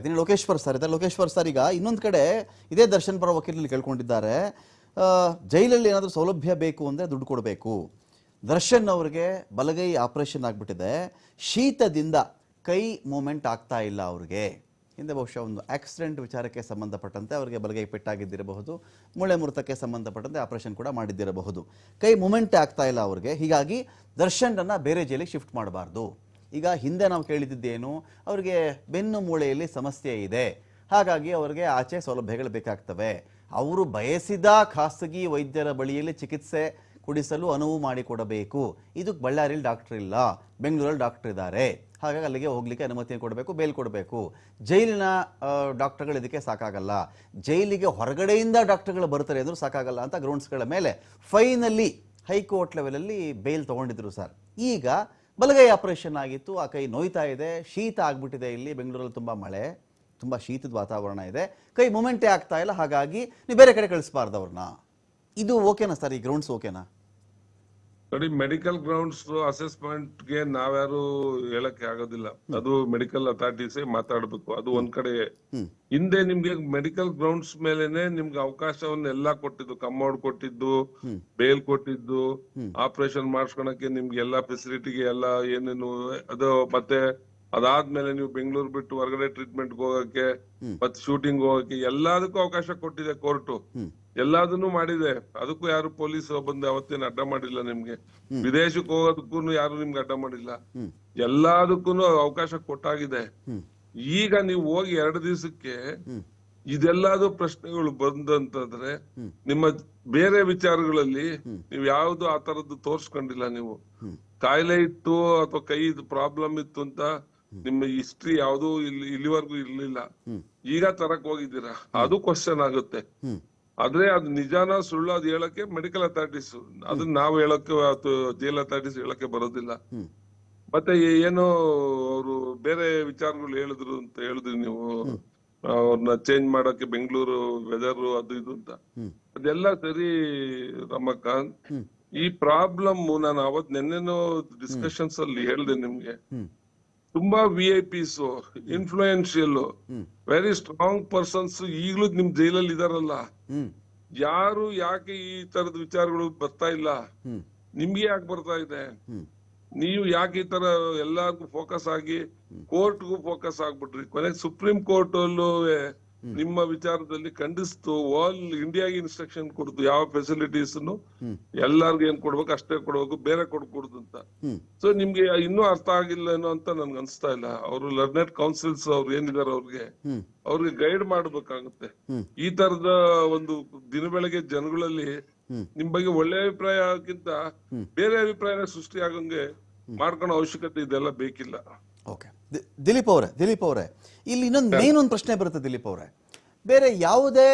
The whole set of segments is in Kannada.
ಇದೀನಿ ಲೋಕೇಶ್ವರ್ ಸರ್ ಇದೆ ಲೋಕೇಶ್ವರ್ ಸರ್ ಈಗ ಇನ್ನೊಂದು ಕಡೆ ಇದೇ ದರ್ಶನ್ ಪರ ವಕೀಲರಲ್ಲಿ ಕೇಳ್ಕೊಂಡಿದ್ದಾರೆ ಜೈಲಲ್ಲಿ ಏನಾದರೂ ಸೌಲಭ್ಯ ಬೇಕು ಅಂದರೆ ದುಡ್ಡು ಕೊಡಬೇಕು. ದರ್ಶನ್ ಅವರಿಗೆ ಬಲಗೈ ಆಪರೇಷನ್ ಆಗಿಬಿಟ್ಟಿದೆ. ಶೀತದಿಂದ ಕೈ ಮೂಮೆಂಟ್ ಆಗ್ತಾ ಇಲ್ಲ ಅವ್ರಿಗೆ. ಹಿಂದೆ ಬಹುಶಃ ಒಂದು ಆಕ್ಸಿಡೆಂಟ್ ವಿಚಾರಕ್ಕೆ ಸಂಬಂಧಪಟ್ಟಂತೆ ಅವರಿಗೆ ಬಲಗೈ ಪೆಟ್ಟಾಗಿದ್ದಿರಬಹುದು, ಮೂಳೆ ಮುರಿತಕ್ಕೆ ಸಂಬಂಧಪಟ್ಟಂತೆ ಆಪರೇಷನ್ ಕೂಡ ಮಾಡಿದ್ದಿರಬಹುದು. ಕೈ ಮೂಮೆಂಟ್ ಆಗ್ತಾ ಇಲ್ಲ ಅವ್ರಿಗೆ. ಹೀಗಾಗಿ ದರ್ಶನನ್ನು ಬೇರೆ ಜೈಲಿಗೆ ಶಿಫ್ಟ್ ಮಾಡಬಾರ್ದು. ಈಗ ಹಿಂದೆ ನಾವು ಕೇಳಿದ್ದೇನು ಅವರಿಗೆ ಬೆನ್ನು ಮೂಳೆಯಲ್ಲಿ ಸಮಸ್ಯೆ ಇದೆ. ಹಾಗಾಗಿ ಅವರಿಗೆ ಆಚೆ ಸೌಲಭ್ಯಗಳು ಬೇಕಾಗ್ತವೆ. ಅವರು ಬಯಸಿದ ಖಾಸಗಿ ವೈದ್ಯರ ಬಳಿಯಲ್ಲಿ ಚಿಕಿತ್ಸೆ ಕೊಡಿಸಲು ಅನುವು ಮಾಡಿಕೊಡಬೇಕು. ಇದಕ್ಕೆ ಬಳ್ಳಾರಿಯಲ್ಲಿ ಡಾಕ್ಟರ್ ಇಲ್ಲ, ಬೆಂಗಳೂರಲ್ಲಿ ಡಾಕ್ಟರ್ ಇದ್ದಾರೆ. ಹಾಗಾಗಿ ಅಲ್ಲಿಗೆ ಹೋಗ್ಲಿಕ್ಕೆ ಅನುಮತಿ ಕೊಡಬೇಕು, ಬೇಲ್ ಕೊಡಬೇಕು. ಜೈಲಿನ ಡಾಕ್ಟರ್ಗಳು ಇದಕ್ಕೆ ಸಾಕಾಗಲ್ಲ. ಜೈಲಿಗೆ ಹೊರಗಡೆಯಿಂದ ಡಾಕ್ಟರ್ಗಳು ಬರ್ತಾರೆ ಅಂದರೂ ಸಾಕಾಗಲ್ಲ ಅಂತ ಗ್ರೌಂಡ್ಸ್ಗಳ ಮೇಲೆ ಫೈನಲಿ ಹೈಕೋರ್ಟ್ ಲೆವೆಲಲ್ಲಿ ಬೇಲ್ ತೊಗೊಂಡಿದ್ರು ಸರ್. ಈಗ ಬಲಗೈ ಆಪರೇಷನ್ ಆಗಿತ್ತು, ಆ ಕೈ ನೋಯ್ತಾ ಇದೆ, ಶೀತ ಆಗ್ಬಿಟ್ಟಿದೆ ಇಲ್ಲಿ, ಬೆಂಗಳೂರಲ್ಲಿ ತುಂಬ ಮಳೆ, ತುಂಬ ಶೀತದ ವಾತಾವರಣ ಇದೆ. ಕೈ ಮೂಮೆಂಟೇ ಆಗ್ತಾ ಇಲ್ಲ, ಹಾಗಾಗಿ ನೀವು ಬೇರೆ ಕಡೆ ಕಳಿಸ್ಬಾರ್ದು ಅವ್ರನ್ನ. ಇದು ಓಕೆನಾ ಸರ್, ಈ ಗ್ರೌಂಡ್ಸ್ ಓಕೆನಾ ನೋಡಿ ಮೆಡಿಕಲ್ ಗ್ರೌಂಡ್ಸ್ ಅಸೆಸ್ಮೆಂಟ್ಗೆ ನಾವ್ಯಾರು ಹೇಳಕ್ಕೆ ಆಗೋದಿಲ್ಲ. ಅದು ಮೆಡಿಕಲ್ ಅಥಾರಿಟೀಸ್ ಮಾತಾಡ್ಬೇಕು. ಅದು ಒಂದ್ ಕಡೆ ಹಿಂದೆ ನಿಮ್ಗೆ ಮೆಡಿಕಲ್ ಗ್ರೌಂಡ್ಸ್ ಮೇಲೆನೆ ನಿಮ್ಗೆ ಅವಕಾಶವನ್ನ ಎಲ್ಲಾ ಕೊಟ್ಟಿದ್ದು. ಕಮ್ಮೌಡ್ ಕೊಟ್ಟಿದ್ದು ಬೇಲ್ ಕೊಟ್ಟಿದ್ದು ಆಪರೇಷನ್ ಮಾಡಿಸ್ಕೊಳಕ್ಕೆ ನಿಮ್ಗೆ ಎಲ್ಲಾ ಫೆಸಿಲಿಟಿಗೆ ಎಲ್ಲಾ ಏನೇನು ಅದು ಮತ್ತೆ ಅದಾದ್ಮೇಲೆ ನೀವು ಬೆಂಗಳೂರು ಬಿಟ್ಟು ಹೊರಗಡೆ ಟ್ರೀಟ್ಮೆಂಟ್ ಹೋಗಕ್ಕೆ ಮತ್ತೆ ಶೂಟಿಂಗ್ ಹೋಗಕ್ಕೆ ಎಲ್ಲದಕ್ಕೂ ಅವಕಾಶ ಕೊಟ್ಟಿದೆ ಕೋರ್ಟು ಎಲ್ಲಾದನ್ನೂ ಮಾಡಿದೆ. ಅದಕ್ಕೂ ಯಾರು ಪೊಲೀಸ್ ಬಂದು ಅವತ್ತೇನು ಅಡ್ಡ ಮಾಡಿಲ್ಲ ನಿಮ್ಗೆ. ವಿದೇಶಕ್ಕೆ ಹೋಗೋದಕ್ಕೂ ಯಾರು ನಿಮ್ಗೆ ಅಡ್ಡ ಮಾಡಿಲ್ಲ. ಎಲ್ಲದಕ್ಕೂ ಅವಕಾಶ ಕೊಟ್ಟಾಗಿದೆ. ಈಗ ನೀವು ಹೋಗಿ ಎರಡು ದಿವಸಕ್ಕೆ ಇದೆಲ್ಲಾದ್ರೂ ಇದೆಲ್ಲದು ಪ್ರಶ್ನೆಗಳು ಬಂದಂತಂದ್ರೆ. ನಿಮ್ಮ ಬೇರೆ ವಿಚಾರಗಳಲ್ಲಿ. ನೀವು ಯಾವ್ದು ಆ ತರದ್ದು ತೋರ್ಸ್ಕೊಂಡಿಲ್ಲ ನೀವು. ಕಾಯಿಲೆ ಇತ್ತು ಅಥವಾ ಕೈ ಪ್ರಾಬ್ಲಮ್ ಇತ್ತು ಅಂತ ನಿಮ್ಮ ಹಿಸ್ಟ್ರಿ ಯಾವ್ದು ಇಲ್ಲಿ ಇಲ್ಲಿವರೆಗೂ ಇರ್ಲಿಲ್ಲ. ಈಗ ತರಕ್ ಹೋಗಿದ್ದೀರಾ? ಅದು ಕ್ವಶನ್ ಆಗುತ್ತೆ. ಆದ್ರೆ ಅದು ನಿಜಾನ ಸುಳ್ಳು ಅದು ಹೇಳಕ್ಕೆ ಮೆಡಿಕಲ್ ಅಥಾರಿಟೀಸ್ ಅದನ್ನ ನಾವು ಹೇಳಕ್ಕೆ ಜೈಲ್ ಅಥಾರಿಟೀಸ್ ಹೇಳಕ್ಕೆ ಬರೋದಿಲ್ಲ. ಮತ್ತೆ ಏನು ಅವರು ಬೇರೆ ವಿಚಾರಗಳು ಹೇಳಿದ್ರು ಅಂತ ಹೇಳಿದ್ರಿ ನೀವು. ಅವ್ರನ್ನ ಚೇಂಜ್ ಮಾಡಕ್ಕೆ ಬೆಂಗಳೂರು ವೆದರ್ ಅದು ಇದು ಅಂತ. ಅದೆಲ್ಲ ಸರಿ ರಮಕಾಂತ್ ಹ್ಮ್. ಈ ಪ್ರಾಬ್ಲಮ್ ನಾನು ಅವತ್ ನೆನ್ನೆನೋ ಡಿಸ್ಕಷನ್ಸ್ ಅಲ್ಲಿ ಹೇಳ್ದೆ ನಿಮ್ಗೆ. ತುಂಬಾ V I Ps influential very strong persons ಈಗಲೂ ನಿಮ್ ಜೈಲಲ್ಲಿ ಇದಾರಲ್ಲ. ಯಾರು ಯಾಕೆ ಈ ತರದ ವಿಚಾರಗಳು ಬರ್ತಾ ಇಲ್ಲ? ನಿಮ್ಗೆ ಯಾಕೆ ಬರ್ತಾ ಇದೆ? ನೀವು ಯಾಕೆ ಈ ತರ ಎಲ್ಲಾರ್ಗು ಫೋಕಸ್ ಆಗಿ ಕೋರ್ಟ್ಗೂ ಫೋಕಸ್ ಆಗ್ಬಿಟ್ರಿ? ಕೊನೆಗೆ ಸುಪ್ರೀಂ ಕೋರ್ಟ್ ಅಲ್ಲೂ ನಿಮ್ಮ ವಿಚಾರದಲ್ಲಿ ಖಂಡಿಸ್ತು ಆಲ್ ಇಂಡಿಯಾಗೆ ಇನ್ಸ್ಟ್ರಕ್ಷನ್ ಕೊಡ್ತು ಯಾವ ಫೆಸಿಲಿಟೀಸ್ ಎಲ್ಲಾರ್ಗು ಏನ್ ಕೊಡ್ಬೇಕು ಅಷ್ಟೇ ಕೊಡ್ಬೇಕು ಬೇರೆ ಕೊಡ್ಕೂಡ್ದು ಅಂತ. ಸೊ ನಿಮ್ಗೆ ಇನ್ನೂ ಅರ್ಥ ಆಗಿಲ್ಲ ಏನೋ ಅಂತ ನನ್ಗೆ ಅನ್ಸ್ತಾ ಇಲ್ಲ. ಅವರು ಲರ್ನೆಡ್ ಕೌನ್ಸಿಲ್ಸ್ ಅವ್ರು ಏನಿದಾರೆ ಅವ್ರಿಗೆ ಅವ್ರಿಗೆ ಗೈಡ್ ಮಾಡ್ಬೇಕಾಗುತ್ತೆ. ಈ ತರದ ಒಂದು ದಿನ ಬೆಳಗ್ಗೆ ಜನಗಳಲ್ಲಿ ನಿಮ್ ಬಗ್ಗೆ ಒಳ್ಳೆ ಅಭಿಪ್ರಾಯಕ್ಕಿಂತ ಆಗಕ್ಕಿಂತ ಬೇರೆ ಅಭಿಪ್ರಾಯ ಸೃಷ್ಟಿ ಆಗಂಗೆ ಮಾಡ್ಕೊಳೋ ಅವಶ್ಯಕತೆ ಇದೆಲ್ಲ ಬೇಕಿಲ್ಲ. ಓಕೆ ದಿಲೀಪ್ ಅವರೇ ದಿಲೀಪ್ ಅವರೇ. ಇಲ್ಲಿ ಇನ್ನೊಂದು ಮೇನ್ ಒಂದು ಪ್ರಶ್ನೆ ಬರುತ್ತೆ ದಿಲೀಪ್ ಅವರೇ. ಬೇರೆ ಯಾವುದೇ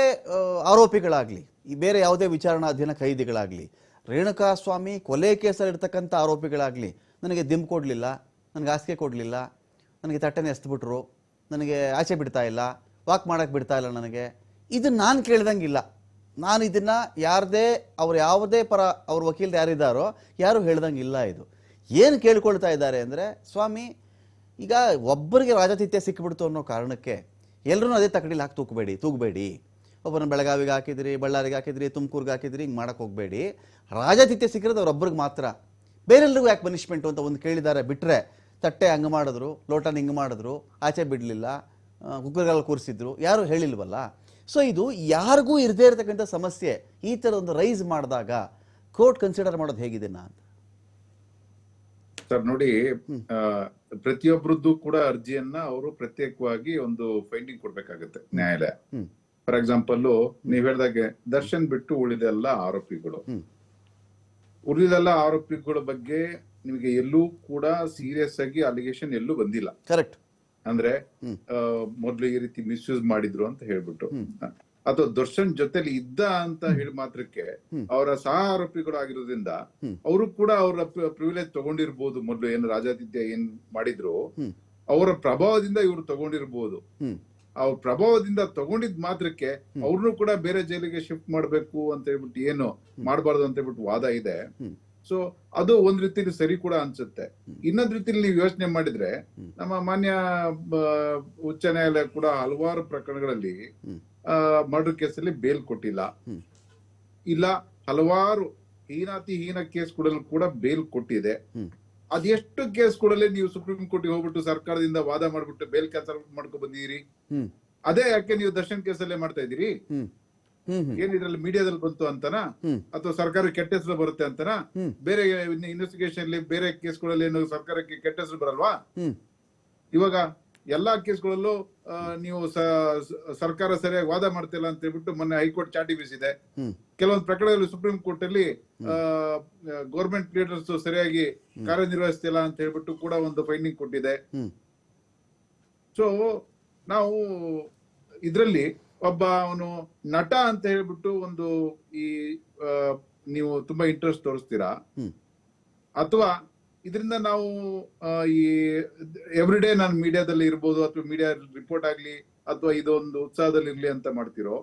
ಆರೋಪಿಗಳಾಗಲಿ ಬೇರೆ ಯಾವುದೇ ವಿಚಾರಣಾಧೀನ ಖೈದಿಗಳಾಗಲಿ ರೇಣುಕಾ ಸ್ವಾಮಿ ಕೊಲೆ ಕೇಸಲ್ಲಿ ಇರ್ತಕ್ಕಂಥ ಆರೋಪಿಗಳಾಗ್ಲಿ ನನಗೆ ದಿಮ್ ಕೊಡಲಿಲ್ಲ ನನಗೆ ಹಾಸಿಗೆ ಕೊಡಲಿಲ್ಲ ನನಗೆ ತಟ್ಟೆನ ಎಸ್ತ್ಬಿಟ್ರು ನನಗೆ ಆಚೆ ಬಿಡ್ತಾ ಇಲ್ಲ ವಾಕ್ ಮಾಡೋಕ್ಕೆ ಬಿಡ್ತಾ ಇಲ್ಲ ನನಗೆ ಇದನ್ನು ನಾನು ಕೇಳ್ದಂಗಿಲ್ಲ. ನಾನು ಇದನ್ನು ಯಾರದೇ ಅವ್ರು ಯಾವುದೇ ಪರ ಅವ್ರ ವಕೀಲರು ಯಾರಿದ್ದಾರೋ ಯಾರು ಹೇಳ್ದಂಗಿಲ್ಲ ಇದು. ಏನು ಕೇಳ್ಕೊಳ್ತಾ ಇದ್ದಾರೆ ಅಂದರೆ ಸ್ವಾಮಿ ಈಗ ಒಬ್ಬರಿಗೆ ರಾಜತಿಥ್ಯ ಸಿಕ್ಕಿಬಿಡ್ತು ಅನ್ನೋ ಕಾರಣಕ್ಕೆ ಎಲ್ಲರೂ ಅದೇ ತಕಡಿಲಿ ಹಾಕಿ ತೂಕಬೇಡಿ ತೂಗಬೇಡಿ. ಒಬ್ಬರನ್ನ ಬೆಳಗಾವಿಗೆ ಹಾಕಿದ್ರಿ ಬಳ್ಳಾರಿಗೆ ಹಾಕಿದ್ರಿ ತುಮಕೂರಿಗೆ ಹಾಕಿದ್ರಿ ಹಿಂಗೆ ಮಾಡಕ್ಕೆ ಹೋಗಬೇಡಿ. ರಾಜತಿಥ್ಯ ಸಿಕ್ಕಿರೋದು ಅವ್ರೊಬ್ಬರಿಗೆ ಮಾತ್ರ. ಬೇರೆಲ್ಲರಿಗೂ ಯಾಕೆ ಪನಿಷ್ಮೆಂಟು ಅಂತ ಒಂದು ಕೇಳಿದ್ದಾರೆ ಬಿಟ್ಟರೆ ತಟ್ಟೆ ಹಂಗೆ ಮಾಡಿದ್ರು ಲೋಟನ ಹಿಂಗೆ ಮಾಡಿದ್ರು ಆಚೆ ಬಿಡಲಿಲ್ಲ ಕುಕ್ಕರ್ಗಳು ಕೂರಿಸಿದ್ರು ಯಾರು ಹೇಳಿಲ್ವಲ್ಲ? ಸೊ ಇದು ಯಾರಿಗೂ ಇರದೇ ಇರತಕ್ಕಂಥ ಸಮಸ್ಯೆ. ಈ ಥರ ಒಂದು ರೈಸ್ ಮಾಡಿದಾಗ ಕೋರ್ಟ್ ಕನ್ಸಿಡರ್ ಮಾಡೋದು ಹೇಗಿದೆ ಅಂತ ಸರ್ ನೋಡಿ ಪ್ರತಿಯೊಬ್ಬರದ್ದು ಕೂಡ ಅರ್ಜಿಯನ್ನ ಅವರು ಪ್ರತ್ಯೇಕವಾಗಿ ಒಂದು ಫೈಂಡಿಂಗ್ ಕೊಡ್ಬೇಕಾಗತ್ತೆ ನ್ಯಾಯಾಲಯ. ಫಾರ್ ಎಕ್ಸಾಂಪಲ್ ನೀವ್ ಹೇಳ್ದಾಗೆ ದರ್ಶನ್ ಬಿಟ್ಟು ಉಳಿದೆಲ್ಲ ಆರೋಪಿಗಳು. ಉಳಿದೆಲ್ಲ ಆರೋಪಿಗಳ ಬಗ್ಗೆ ನಿಮಗೆ ಎಲ್ಲೂ ಕೂಡ ಸೀರಿಯಸ್ ಆಗಿ ಅಲಿಗೇಷನ್ ಎಲ್ಲೂ ಬಂದಿಲ್ಲ. ಕರೆಕ್ಟ್ ಅಂದ್ರೆ. ಮೊದ್ಲು ಈ ರೀತಿ ಮಿಸ್ಯೂಸ್ ಮಾಡಿದ್ರು ಅಂತ ಹೇಳ್ಬಿಟ್ಟು. ಅಥವಾ ದರ್ಶನ್ ಜೊತೆಲಿ ಇದ್ದ ಅಂತ ಹೇಳಿ ಮಾತ್ರಕ್ಕೆ ಅವರ ಸಹ ಆರೋಪಿಗಳು ಆಗಿರೋದ್ರಿಂದ. ಅವರು ಕೂಡ ಅವರ ಪ್ರಿವಿಲೇಜ್ ತಗೊಂಡಿರ್ಬೋದು ಮೊದಲು ಏನು ರಾಜಾತಿಥ್ಯ ಏನ್ ಮಾಡಿದ್ರು ಅವರ ಪ್ರಭಾವದಿಂದ ಇವರು ತಗೊಂಡಿರ್ಬೋದು. ಅವ್ರ ಪ್ರಭಾವದಿಂದ ತಗೊಂಡಿದ್ ಮಾತ್ರಕ್ಕೆ ಅವ್ರನ್ನು ಕೂಡ ಬೇರೆ ಜೈಲಿಗೆ ಶಿಫ್ಟ್ ಮಾಡ್ಬೇಕು ಅಂತ ಹೇಳ್ಬಿಟ್ಟು ಏನು ಮಾಡಬಾರ್ದು ಅಂತ ಹೇಳ್ಬಿಟ್ಟು ವಾದ ಇದೆ. ಸೊ ಅದು ಒಂದ್ ರೀತಿಲಿ ಸರಿ ಕೂಡ ಅನ್ಸುತ್ತೆ. ಇನ್ನೊಂದ್ ರೀತಿಲಿ ನೀವು ಯೋಚನೆ ಮಾಡಿದ್ರೆ ನಮ್ಮ ಮಾನ್ಯ ಉಚ್ಚ ನ್ಯಾಯಾಲಯ ಕೂಡ ಹಲವಾರು ಪ್ರಕರಣಗಳಲ್ಲಿ. ಮರ್ಡರ್ ಕೇಸಲ್ಲಿ ಬೇಲ್ ಕೊಟ್ಟಿಲ್ಲ. ಇಲ್ಲ ಹಲವಾರು ಹೀನಾತಿ ಹೀನ ಕೇಸ್ ಕೂಡ ಬೇಲ್ ಕೊಟ್ಟಿದೆ. ಅದೆಷ್ಟು ಕೇಸ್ ಕೇಸ್ಗಳಲ್ಲಿ ನೀವು ಸುಪ್ರೀಂ ಕೋರ್ಟ್ ಹೋಗ್ಬಿಟ್ಟು ಸರ್ಕಾರದಿಂದ ವಾದ ಮಾಡ್ಬಿಟ್ಟು ಬೇಲ್ ಕ್ಯಾನ್ಸಲ್ ಮಾಡ್ಕೊಂಡ್ ಬಂದಿದ್ದೀರಿ? ಅದೇ ಯಾಕೆ ನೀವು ದರ್ಶನ್ ಕೇಸಲ್ಲೇ ಮಾಡ್ತಾ ಹ್ಮ್. ಏನ್ ಇದ್ರಲ್ಲಿ ಮೀಡಿಯಾದಲ್ಲಿ ಬಂತು ಅಂತನಾ? ಅಥವಾ ಸರ್ಕಾರ ಕೆಟ್ಟ ಹೆಸರು ಬರುತ್ತೆ ಅಂತನಾ? ಬೇರೆ ಇನ್ವೆಸ್ಟಿಗೇಷನ್ ಅಲ್ಲಿ ಬೇರೆ ಕೇಸ್ಗಳಲ್ಲಿ ಏನು ಸರ್ಕಾರಕ್ಕೆ ಕೆಟ್ಟ ಹೆಸರು ಬರಲ್ವಾ? ಇವಾಗ ಎಲ್ಲಾ ಕೇಸ್ಗಳಲ್ಲೂ ನೀವು ಸರ್ಕಾರ ಸರಿಯಾಗಿ ವಾದ ಮಾಡ್ತಿಲ್ಲ ಅಂತ ಹೇಳ್ಬಿಟ್ಟು ಮೊನ್ನೆ ಹೈಕೋರ್ಟ್ ಚಾಟಿ ಬೀಸಿದೆ. ಕೆಲವೊಂದು ಪ್ರಕರಣದಲ್ಲಿ ಸುಪ್ರೀಂ ಕೋರ್ಟ್ ಅಲ್ಲಿ ಗೌರ್ಮೆಂಟ್ ಲೀಡರ್ಸ್ ಸರಿಯಾಗಿ ಕಾರ್ಯನಿರ್ವಹಿಸ್ತಿಲ್ಲ ಅಂತ ಹೇಳ್ಬಿಟ್ಟು ಕೂಡ ಒಂದು ಫೈಂಡಿಂಗ್ ಕೊಟ್ಟಿದೆ. ಸೊ ನಾವು ಇದರಲ್ಲಿ ಒಬ್ಬ ಅವನು ನಟ ಅಂತ ಹೇಳ್ಬಿಟ್ಟು ಒಂದು ಈ ನೀವು ತುಂಬಾ ಇಂಟ್ರೆಸ್ಟ್ ತೋರಿಸ್ತೀರಾ? ಅಥವಾ ಇದರಿಂದ ನಾವು ಈ ಎವ್ರಿ ಡೇ ನಾನು ಮೀಡಿಯಾದಲ್ಲಿ ಇರ್ಬೋದು ಅಥವಾ ಮೀಡಿಯಾ ರಿಪೋರ್ಟ್ ಆಗ್ಲಿ ಅಥವಾ ಇದೊಂದು ಉತ್ಸಾಹದಲ್ಲಿ ಇರ್ಲಿ ಅಂತ ಮಾಡ್ತಿರೋ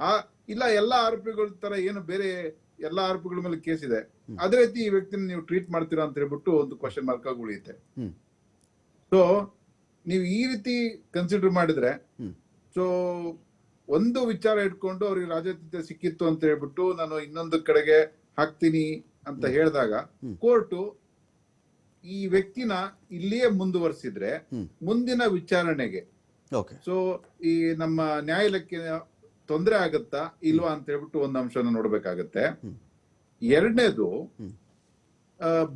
ಆ ಇಲ್ಲ ಎಲ್ಲಾ ಆರೋಪಿಗಳ ತರ ಏನು ಬೇರೆ ಎಲ್ಲಾ ಆರೋಪಿಗಳ ಮೇಲೆ ಕೇಸ್ ಇದೆ ಅದೇ ರೀತಿ ಈ ವ್ಯಕ್ತಿನ ನೀವು ಟ್ರೀಟ್ ಮಾಡ್ತೀರಾ ಅಂತ ಹೇಳ್ಬಿಟ್ಟು ಒಂದು ಕ್ವಶನ್ ಮಾರ್ಕ್ ಆಗಿ ಉಳಿಯುತ್ತೆ. ಸೊ ನೀವು ಈ ರೀತಿ ಕನ್ಸಿಡರ್ ಮಾಡಿದ್ರೆ. ಸೊ ಒಂದು ವಿಚಾರ ಇಟ್ಕೊಂಡು ಅವ್ರಿಗೆ ರಾಜಕೀಯ ಸಿಕ್ಕಿತ್ತು ಅಂತ ಹೇಳ್ಬಿಟ್ಟು ನಾನು ಇನ್ನೊಂದು ಕಡೆಗೆ ಹಾಕ್ತೀನಿ ಅಂತ ಹೇಳಿದಾಗ. ಕೋರ್ಟು ಈ ವ್ಯಕ್ತಿನ ಇಲ್ಲಿಯೇ ಮುಂದುವರಿಸಿದ್ರೆ ಮುಂದಿನ ವಿಚಾರಣೆಗೆ. ಸೊ ಈ ನಮ್ಮ ನ್ಯಾಯಾಲಯಕ್ಕೆ ತೊಂದರೆ ಆಗತ್ತಾ ಇಲ್ವಾ ಅಂತ ಹೇಳ್ಬಿಟ್ಟು ಒಂದು ಅಂಶನ ನೋಡ್ಬೇಕಾಗತ್ತೆ. ಎರಡನೇದು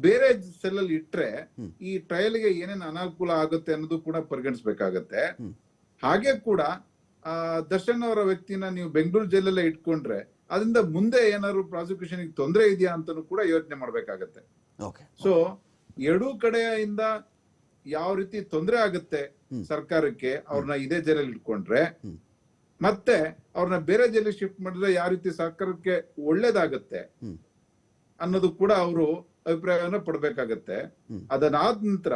ಬೇರೆ ಸೆಲ್ ಅಲ್ಲಿ ಇಟ್ರೆ ಈ ಟ್ರಯಲ್ಗೆ ಏನೇನು ಅನಾನುಕೂಲ ಆಗುತ್ತೆ ಅನ್ನೋದು ಕೂಡ ಪರಿಗಣಿಸ್ಬೇಕಾಗತ್ತೆ. ಹಾಗೆ ಕೂಡ ದರ್ಶನ್ ಅವರ ವ್ಯಕ್ತಿನ ನೀವು ಬೆಂಗಳೂರು ಜೈಲಲ್ಲೇ ಇಟ್ಕೊಂಡ್ರೆ ಅದರಿಂದ ಮುಂದೆ ಏನಾದ್ರು ಪ್ರಾಸಿಕ್ಯೂಷನ್ ತೊಂದರೆ ಇದೆಯಾ ಅಂತಾನು ಕೂಡ ಯೋಚನೆ ಮಾಡ್ಬೇಕಾಗತ್ತೆ. ಸೊ ಎರಡೂ ಕಡೆಯಿಂದ ಯಾವ ರೀತಿ ತೊಂದರೆ ಆಗುತ್ತೆ ಸರ್ಕಾರಕ್ಕೆ ಅವ್ರನ್ನ ಇದೇ ಜೈಲಲ್ಲಿ ಇಟ್ಕೊಂಡ್ರೆ ಮತ್ತೆ ಅವ್ರನ್ನ ಬೇರೆ ಜೈಲಿಗೆ ಶಿಫ್ಟ್ ಮಾಡಿದ್ರೆ ಯಾವ ರೀತಿ ಸರ್ಕಾರಕ್ಕೆ ಒಳ್ಳೇದಾಗತ್ತೆ ಅನ್ನೋದು ಕೂಡ ಅವರು ಅಭಿಪ್ರಾಯವನ್ನ ಪಡ್ಬೇಕಾಗತ್ತೆ. ಅದನ್ನಾದ ನಂತರ.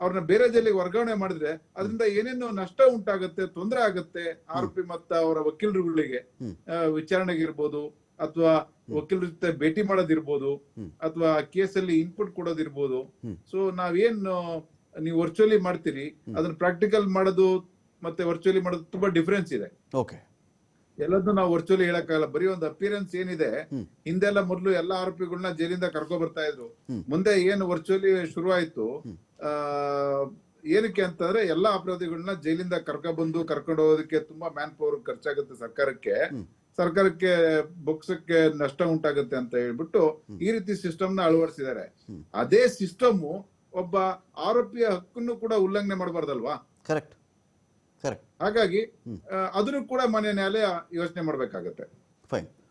ಅವ್ರನ್ನ ಬೇರೆ ಜೈಲಿಗೆ ವರ್ಗಾವಣೆ ಮಾಡಿದ್ರೆ ಅದರಿಂದ ಏನೇನು ನಷ್ಟ ಉಂಟಾಗುತ್ತೆ ತೊಂದರೆ ಆಗುತ್ತೆ ಆರೋಪಿ ಮತ್ತ ಅವರ ವಕೀಲರುಗಳಿಗೆ ವಿಚಾರಣೆಗಿರ್ಬೋದು ಅಥವಾ ವಕೀಲರ ಜೊತೆ ಭೇಟಿ ಮಾಡೋದಿರ್ಬೋದು. ಅಥವಾ ಕೇಸಲ್ಲಿ ಇನ್ಪುಟ್ ಕೊಡೋದಿರ್ಬೋದು. ಸೊ ನಾವೇನು ನೀವು ವರ್ಚುವಲಿ ಮಾಡ್ತೀರಿ ಅದನ್ನ ಪ್ರಾಕ್ಟಿಕಲ್ ಮಾಡೋದು ಮತ್ತೆ ವರ್ಚುವಲಿ ಮಾಡೋದು ತುಂಬಾ ಡಿಫರೆನ್ಸ್ ಇದೆ. ಓಕೆ ಎಲ್ಲದನ್ನು ನಾವು ವರ್ಚುವಲಿ ಹೇಳಕ್ಕಾಗಲ್ಲ. ಬರೀ ಒಂದು ಅಪಿಯರೆನ್ಸ್ ಏನಿದೆ ಹಿಂದೆಲ್ಲ ಮೊದಲು ಎಲ್ಲಾ ಆರೋಪಿಗಳನ್ನ ಜೈಲಿಂದ ಕರ್ಕೊ ಬರ್ತಾ ಇದ್ರು. ಮುಂದೆ ಏನು ವರ್ಚುವಲಿ ಶುರುವಾಯ್ತು ಹ್ಮ್. ಆ ಏನಕ್ಕೆ ಅಂತಂದ್ರೆ ಎಲ್ಲಾ ಅಪರಾಧಿಗಳನ್ನ ಜೈಲಿಂದ ಕರ್ಕೊ ಬಂದು ಕರ್ಕೊಂಡು ಹೋಗೋದಕ್ಕೆ ತುಂಬಾ ಮ್ಯಾನ್ ಪವರ್ ಖರ್ಚಾಗುತ್ತೆ ಸರ್ಕಾರಕ್ಕೆ. ಸರ್ಕಾರಕ್ಕೆ ಬೊಕ್ಸಕ್ಕೆ ನಷ್ಟ ಉಂಟಾಗುತ್ತೆ ಅಂತ ಹೇಳ್ಬಿಟ್ಟು ಈ ರೀತಿ ಸಿಸ್ಟಮ್ನ ಅಳವಡಿಸಿದ್ದಾರೆ ಅದೇ ಸಿಸ್ಟಮ್ ಒಬ್ಬ ಆರೋಪಿಯ ಹಕ್ಕನ್ನು ಕೂಡ ಉಲ್ಲಂಘನೆ ಮಾಡಬಾರ್ದಲ್ವಾ? ಕರೆಕ್ಟ್. ಕರೆಕ್ಟ್. ಹಾಗಾಗಿ. ಅದನ್ನು ಕೂಡ ಮಾನ್ಯ ನ್ಯಾಯಾಲಯ ಯೋಚನೆ ಮಾಡಬೇಕಾಗತ್ತೆ. ಫೈನ್.